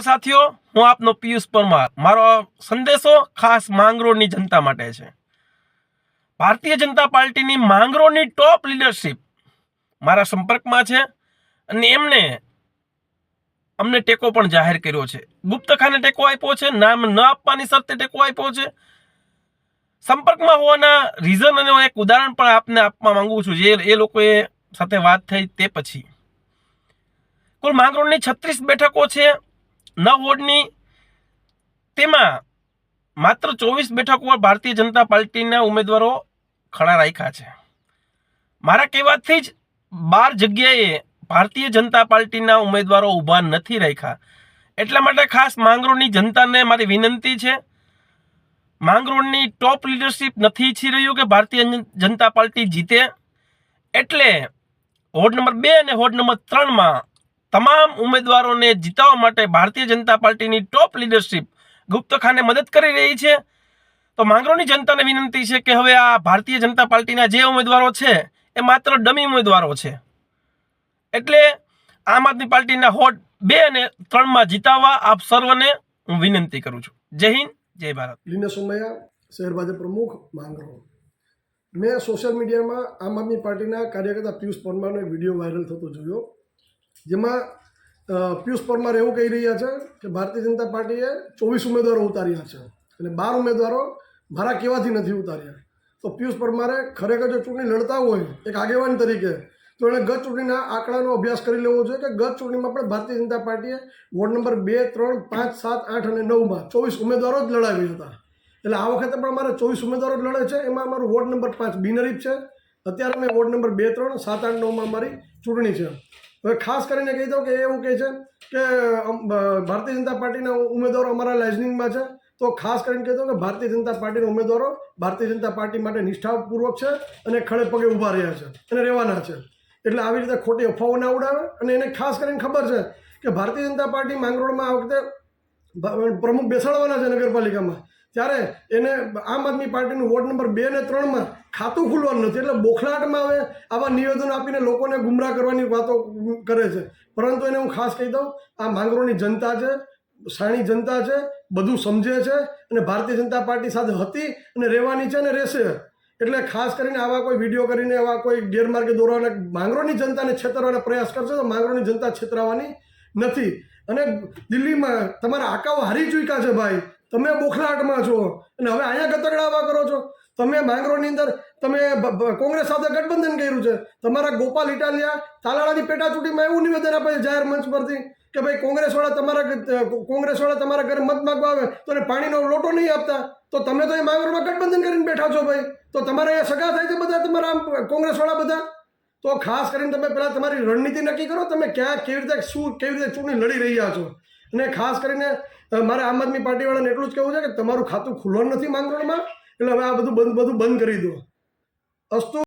સાથીઓ, હું આપનો પિયુષ પરમાર. મારો સંદેશો ખાસ માંગરોળની જનતા માટે છે. ભારતીય જનતા પાર્ટીની માંગરોળની ટોપ લીડરશિપ મારા સંપર્કમાં છે અને એમણે અમને ટેકો પણ જાહેર કર્યો છે. ગુપ્તખાને ટેકો આપ્યો છે, નામ ન આપવાની શરતે ટેકો આપ્યો છે. સંપર્કમાં હોવાના રીઝન અને હું એક ઉદાહરણ પણ આપને આપવા માંગુ છું, જે એ લોકોએ સાથે વાત થઈ તે પછી. કુલ માંગરોળની છત્રીસ બેઠકો છે નવ વોર્ડની તેમાં માત્ર ચોવીસ બેઠકો પર ભારતીય જનતા પાર્ટીના ઉમેદવારો ખડા રાખ્યા છે. મારા કહેવાથી જ બાર જગ્યાએ ભારતીય જનતા પાર્ટીના ઉમેદવારો ઊભા નથી રાખ્યા. એટલા માટે ખાસ માંગરોળની જનતાને મારી વિનંતી છે. માંગરોળની ટોપ લીડરશીપ નથી ઈચ્છી રહ્યું કે ભારતીય જનતા પાર્ટી જીતે. એટલે વોર્ડ નંબર બે અને વોર્ડ નંબર ત્રણમાં તમામ ઉમેદવારોને જીતાવવા માટે ભારતીય જનતા પાર્ટીની ટોપ લીડરશિપ ગુપ્તખાને મદદ કરી રહી છે. તો માંગરોળની જનતાને વિનંતી છે કે હવે આ ભારતીય જનતા પાર્ટીના જે ઉમેદવારો છે, એ માત્ર ડમી ઉમેદવારો છે. એટલે આમ આદમી પાર્ટીના હોટ બે અને ત્રણમાં જીતાવવા આપ સર્વને હું વિનંતી કરું છું. જય હિન્દ, જય ભારત. લીના શહેર ભાજપ પ્રમુખ માંગરો મેં સોશિયલ મીડિયામાં આમ આદમી પાર્ટીના કાર્યકર્તા પિયુષ પરમારનો એક વીડિયો વાયરલ થતો જોયો. જેમાં પિયુષ પરમાર એવું કહી રહ્યા છે કે ભારતીય જનતા પાર્ટીએ ચોવીસ ઉમેદવારો ઉતાર્યા છે અને બાર ઉમેદવારો મારા કહેવાથી નથી ઉતાર્યા. તો પિયુષ પરમારે ખરેખર જો ચૂંટણી લડતા હોય, એક આગેવાન તરીકે, તો એણે ગત ચૂંટણીના આંકડાનો અભ્યાસ કરી લેવો જોઈએ કે ગત ચૂંટણીમાં પણ ભારતીય જનતા પાર્ટીએ વોર્ડ નંબર બે, ત્રણ, પાંચ, સાત, આઠ અને નવમાં ચોવીસ ઉમેદવારો જ લડાવી હતા. એટલે આ વખતે પણ અમારે ચોવીસ ઉમેદવારો જ લડે છે. એમાં અમારું વોર્ડ નંબર પાંચ બિનહરીફ છે. અત્યારે અમે વોર્ડ નંબર બે, ત્રણ, સાત, આઠ, નવમાં અમારી ચૂંટણી છે. હવે ખાસ કરીને કહી દઉં કે એવું કહે છે કે ભારતીય જનતા પાર્ટીના ઉમેદવારો અમારા લાઇઝનિંગમાં છે. તો ખાસ કરીને કહી કે ભારતીય જનતા પાર્ટીના ઉમેદવારો ભારતીય જનતા પાર્ટી માટે નિષ્ઠાપૂર્વક છે અને ખડે પગે ઊભા રહ્યા છે અને રહેવાના છે. એટલે આવી રીતે ખોટી અફવાઓ ના ઉડાવે અને એને ખાસ કરીને ખબર છે કે ભારતીય જનતા પાર્ટી માંગરોળમાં આ વખતે પ્રમુખ બેસાડવાના છે નગરપાલિકામાં. ત્યારે એને આમ આદમી પાર્ટીનું વોર્ડ નંબર બે ને ત્રણમાં ખાતું ખુલવાનું નથી. એટલે બોખલાટમાં હવે આવા નિવેદનો આપીને લોકોને ગુમરાહ કરવાની વાતો કરે છે. પરંતુ એને હું ખાસ કહી દઉં, આ માંગરોળની જનતા છે, સાણી જનતા છે, બધું સમજે છે અને ભારતીય જનતા પાર્ટી સાથે હતી અને રહેવાની છે અને રહેશે. એટલે ખાસ કરીને આવા કોઈ વીડિયો કરીને, આવા કોઈ ગેરમાર્ગે દોરવાના માંગરોળની જનતાને છેતરવાના પ્રયાસ કરશે તો માંગરોળની જનતા છેતરાવાની નથી. અને દિલ્હીમાં તમારા આકાઓ હારી ચૂક્યા છે ભાઈ. તમે બોખલાટમાં છો. અને હવે અહીંયા ગતકડાવા કરો છો. તમે માંગરોળની અંદર તમે કોંગ્રેસ સાથે ગઠબંધન કર્યું છે. તમારા ગોપાલ ઇટાલિયા તાલાળાની પેટા ચૂંટણીમાં એવું નિવેદન આપે છે જાહેર મંચ પરથી કે ભાઈ કોંગ્રેસવાળા તમારા કોંગ્રેસવાળા તમારા ઘરે મત માગવા આવે તો એને પાણીનો લોટો નહીં આપતા. તો તમે તો એ માંગરોળમાં ગઠબંધન કરીને બેઠા છો ભાઈ. તો તમારે અહીંયા સગા થાય છે બધા તમારા કોંગ્રેસવાળા બધા? તો ખાસ કરીને તમે પહેલાં તમારી રણનીતિ નક્કી કરો, તમે ક્યાં કેવી રીતે શું, કેવી રીતે ચૂંટણી લડી રહ્યા છો. અને ખાસ કરીને મારે આમ આદમી પાર્ટીવાળાને એટલું જ કહેવું છે કે તમારું ખાતું ખુલવાનું નથી માંગરોળમાં, એટલે હવે આ બધું બંધ બધું બંધ કરી દો. અસ્તુ